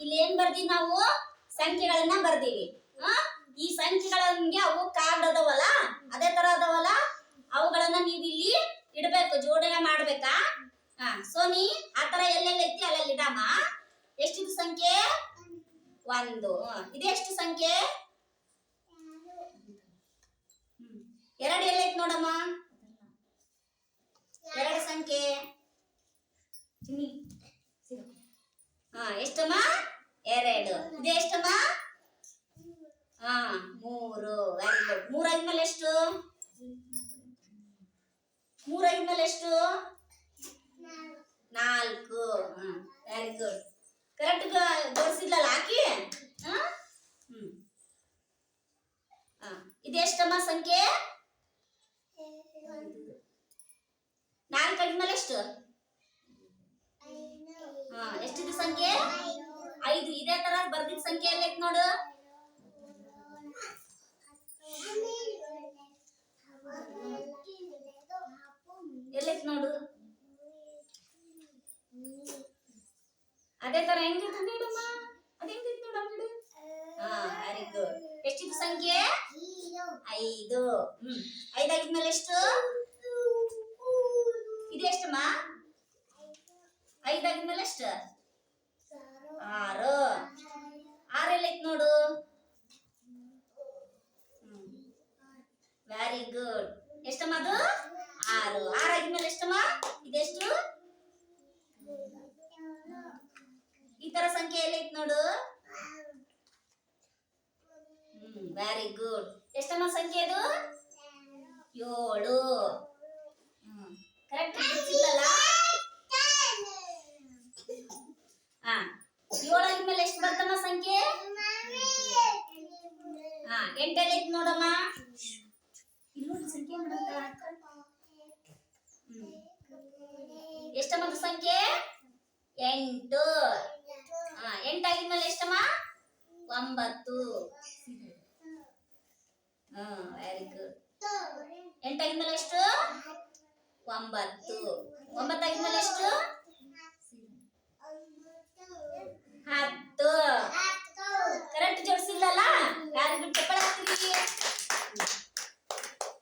ಇಲ್ಲಿ ಏನ್ ಬರ್ದೀವಿ ನಾವು? ಸಂಖ್ಯೆಗಳನ್ನ ಬರ್ದೀವಿ. ಈ ಸಂಖ್ಯೆಗಳಿಗೆ ಅವು ಕಾರ್ಡ್ ಅದಾವಲ್ಲ? ಅದೇ ತರ ಅದಾವಲ್ಲ? ಅವುಗಳನ್ನ ನೀವು ಇಲ್ಲಿ ಇಡ್ಬೇಕು, ಜೋಡಣೆ ಮಾಡ್ಬೇಕಾ? ಹಾ, ಸೋನಿ, ಆ ತರ ಎಲ್ಲೆಲ್ಲ ಐತಿ? ಅಲ್ಲೆಲ್ಲ ಇಡಮ್ಮ ಎಷ್ಟಿದು ಸಂಖ್ಯೆ? ಒಂದು. ಇದೆಷ್ಟು ಸಂಖ್ಯೆ? ಎರಡು ಎಲ್ಲೈತಿ ನೋಡಮ್ಮ? ಎರಡು ಸಂಖ್ಯೆ. ಹಾ, ಎಷ್ಟಮ್ಮ? ಎರಡು. ಇದು ಎಷ್ಟಮ್ಮ? ಹಾ, ಮೂರು. ವೆರಿ ಗುಡ್ ಮೂರಾದ್ಮೇಲೆ ಎಷ್ಟು? ಮೂರಾದ್ಮೇಲೆ ಎಷ್ಟು? ನಾಲ್ಕು. ವೆರಿ ಗುಡ್ ಕರೆಕ್ಟ್ ಜೋಡಿಸಿದ್ಲಲ್ಲ ಹಾಕಿ ಹ್ಮ್. ಇದೆಷ್ಟಮ್ಮ ಸಂಖ್ಯೆ? ನಾಲ್ಕು ಆದ್ಮೇಲೆ ಎಷ್ಟು? ಎಷ್ಟಿದೆ ಸಂಖ್ಯೆ? ಐದು. ಇದೇ ತರ ಬರ್ದಿದ್ ಸಂಖ್ಯೆ ಎಲ್ಲ ನೋಡು? ಎಲ್ಲೈತ್ ನೋಡು? ಅದೇ ತರ ಹೆಂಗಿತ್ತು ನೋಡಮ್ಮ? ಅದ ಹೆಂಗಿತ್ತು ನೋಡು ಅಂಗಡಿ ಹಾ ವೆರಿ ಗುಡ್ ಎಷ್ಟಿದೆ ಸಂಖ್ಯೆ? ಐದು. ಹ್ಮ್. ಐದಾಗಿದ್ಮೇಲೆ ಎಷ್ಟು? ಇದೆ ಎಷ್ಟಮ್ಮ? ಐದಾಗಿದ್ಮೇಲೆ ಎಷ್ಟು? ಆರು. ಆರು ಎಲ್ಲೈತ್ ನೋಡು. ವೆರಿ ಗುಡ್ ಎಷ್ಟಮ್ಮ ಅದು? ಆರು. ಆರು ಆಗಿದ್ಮೇಲೆ ಎಷ್ಟಮ್ಮ? ಇದೆಷ್ಟು? ಈ ತರ ಸಂಖ್ಯೆ ಎಲ್ಲೈತ್ ನೋಡು. ಹ್ಮ್. ವೆರಿ ಗುಡ್ ಎಷ್ಟಮ್ಮ ಸಂಖ್ಯೆ ಅದು? ಏಳು ಹ್ಮ್ ಕರೆಕ್ಟ್ ಗೊತ್ತಿಲ್ಲಲ್ಲ ಹಾ ಏಳು ಆಗಿದ್ಮೇಲೆ ಎಷ್ಟು ಬರ್ತಮ್ಮ ಸಂಖ್ಯೆ ಹಾ ಎಂಟೆಲ್ಲೈತ್ ನೋಡಮ್ಮ. ಇಲ್ಲಿ ನೋಡು ಸಂಖ್ಯೆ. ಎಷ್ಟಮ್ಮದು ಸಂಖ್ಯೆ? ಎಂಟು. ಹಾ ಎಂಟಾಗಿದ್ಮೇಲೆ ಎಷ್ಟಮ್ಮ? ಒಂಬತ್ತು. ಹ್ಮ್ ವೆರಿ ಗುಡ್ ಎಂಟಾಗಿದ್ಮೇಲೆ ಎಷ್ಟು? ಒಂಬತ್ತು. ಒಂಬತ್ತಾಗಿದ್ಮೇಲೆ ಎಷ್ಟು?